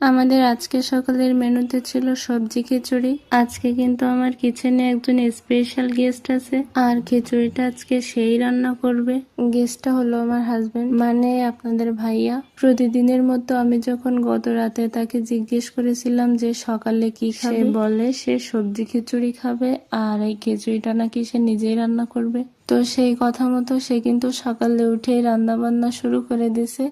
আমাদের আজকে সকালের মেনুতে ছিল সবজি খিচুড়ি। আজকে কিন্তু আমার কিচেনে একজন স্পেশাল গেস্ট আছে আর খিচুড়িটা আজকে সেই রান্না করবে। গেস্টটা হলো আমার হাজবেন্ড মানে আপনাদের ভাইয়া। প্রতিদিনের মতো আমি যখন গত রাতে তাকে জিজ্ঞেস করেছিলাম যে সকালে কি খাবে বলে সে সবজি খিচুড়ি খাবে আর এই খিচুড়িটা নাকি সে নিজেই রান্না করবে। তো সেই কথা মতো সে কিন্তু সকালে উঠেই রান্না বান্না শুরু করে দিছে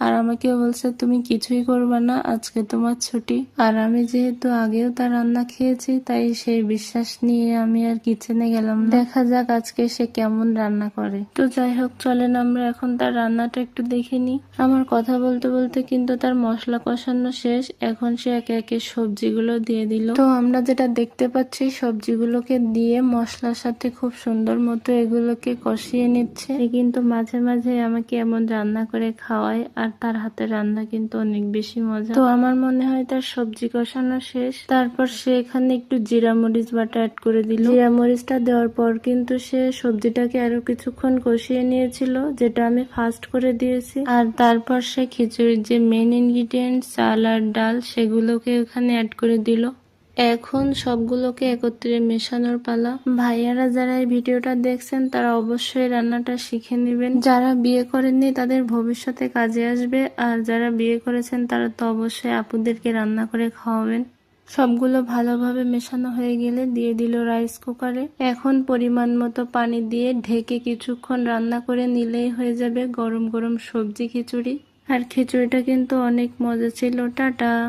আর আমাকে বলছে, তুমি কিছুই করবে না, আজকে তোমার ছুটি। আর আমি যেহেতু আগেও তার রান্না খেয়েছি, তাই সেই বিশ্বাস নিয়ে আমি আর কিচেনে গেলাম দেখা যাক আজকে সে কেমন রান্না করে। তো যাই হোক, চলেন আমরা এখন তার রান্নাটা একটু দেখে আমার কথা বলতে বলতে কিন্তু তার মশলা কষানো শেষ। এখন সে একে একে সবজিগুলো দিয়ে দিল। তো আমরা যেটা দেখতে পাচ্ছি, সবজিগুলোকে দিয়ে মশলার সাথে খুব সুন্দর মতো এগুলোকে কষিয়ে নিচ্ছে। কিন্তু মাঝে মাঝে আমাকে এমন রান্না করে খাওয়ায়। আর তার হাতে রান্না কিন্তু অনেক বেশি মজা। তো আমার মনে হয় তার সবজি কষানো শেষ। তারপর সে এখানে একটু জিরা মরিচ বাটা অ্যাড করে দিল। জিরা মরিচটা দেওয়ার পর কিন্তু সে সবজিটাকে আরও কিছুক্ষণ কষিয়ে নিয়েছিল, যেটা আমি ফাস্ট করে দিয়েছি। আর তারপর সে খিচুড়ির যে মেন ইনগ্রিডিয়েন্ট চাল আর ডাল, সেগুলোকে ওখানে অ্যাড করে দিল। এখন সবগুলোকে একত্রে মেশানোর পালা। ভাইয়ারা যারা এই ভিডিওটা দেখছেন, তারা অবশ্যই রান্নাটা শিখে নেবেন। যারা বিয়ে করেননি, তাদের ভবিষ্যতে কাজে আসবে। আর যারা বিয়ে করেছেন, তারা তো অবশ্যই আপুদেরকে রান্না করে খাওয়াবেন। সবগুলো ভালোভাবে মেশানো হয়ে গেলে দিয়ে দিল রাইস কুকারে। এখন পরিমাণ মতো পানি দিয়ে ঢেকে কিছুক্ষণ রান্না করে নিলেই হয়ে যাবে গরম গরম সবজি খিচুড়ি। আর খিচুড়িটা কিন্তু অনেক মজা ছিল। টাটা!